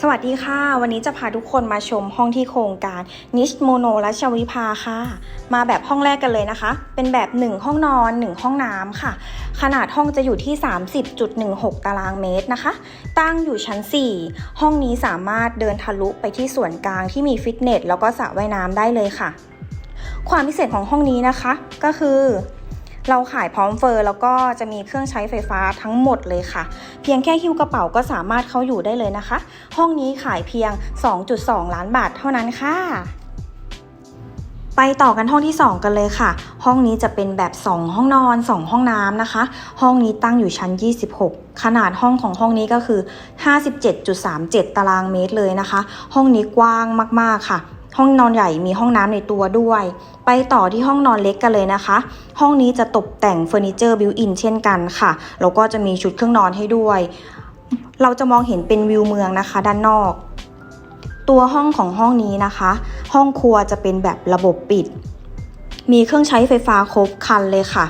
สวัสดีค่ะ วันนี้จะพาทุกคนมาชมห้องที่โครงการนิชโมโนรัชวิภาค่ะ มาแบบห้องแรกกันเลยนะคะ เป็นแบบ 1 ห้องนอน 1 ห้องน้ำค่ะ ขนาดห้องจะอยู่ที่ 30.16 ตารางเมตรนะคะ ตั้งอยู่ชั้น 4 ห้องนี้สามารถเดินทะลุไปที่ส่วนกลางที่มีฟิตเนสแล้วก็สระว่ายน้ำได้เลยค่ะ ความพิเศษของห้องนี้นะคะก็คือ เราขายพร้อมเฟอร์แล้วก็จะมีเครื่องใช้ไฟฟ้าทั้งหมดเลยค่ะ เพียงแค่หิ้วกระเป๋าก็สามารถเข้าอยู่ได้เลยนะคะ ห้องนี้ขายเพียง 2.2 ล้านบาทเท่านั้นค่ะไปต่อกันห้องที่ 2 กันเลยค่ะ ห้องนี้จะเป็นแบบ 2 ห้องนอน 2 ห้องน้ำนะคะ ห้องนี้ตั้งอยู่ชั้น 26 ขนาดห้องของห้องนี้ก็คือ 57.37 ตารางเมตรเลยนะคะ ห้องนี้กว้างมากๆค่ะ ห้องนอนใหญ่มีห้องน้ำในตัวด้วย ไปต่อที่ห้องนอนเล็กกันเลยนะคะ ห้องนี้จะตกแต่งเฟอร์นิเจอร์บิวอินเช่นกันค่ะแล้วก็จะมีชุดเครื่องนอนให้ด้วย เราจะมองเห็นเป็นวิวเมืองนะคะ ด้านนอก ตัวห้องของห้องนี้นะคะ ห้องครัวจะเป็นแบบระบบปิด มีเครื่องใช้ไฟฟ้าครบคันเลยค่ะ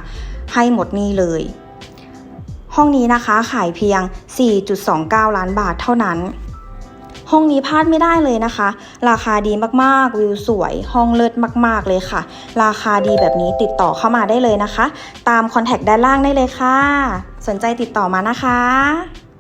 ให้หมดนี่เลย ห้องนี้นะคะขายเพียง 4.29 ล้านบาทเท่านั้น ห้องนี้พลาดไม่ได้เลยนะคะ ราคาดีมากๆ วิวสวย ห้องเลิศมาก ๆ เลยค่ะ ราคาดีแบบนี้ติดต่อเข้ามาได้เลยนะคะ ตามคอนแทคด้านล่างได้เลยค่ะ สนใจติดต่อมานะคะ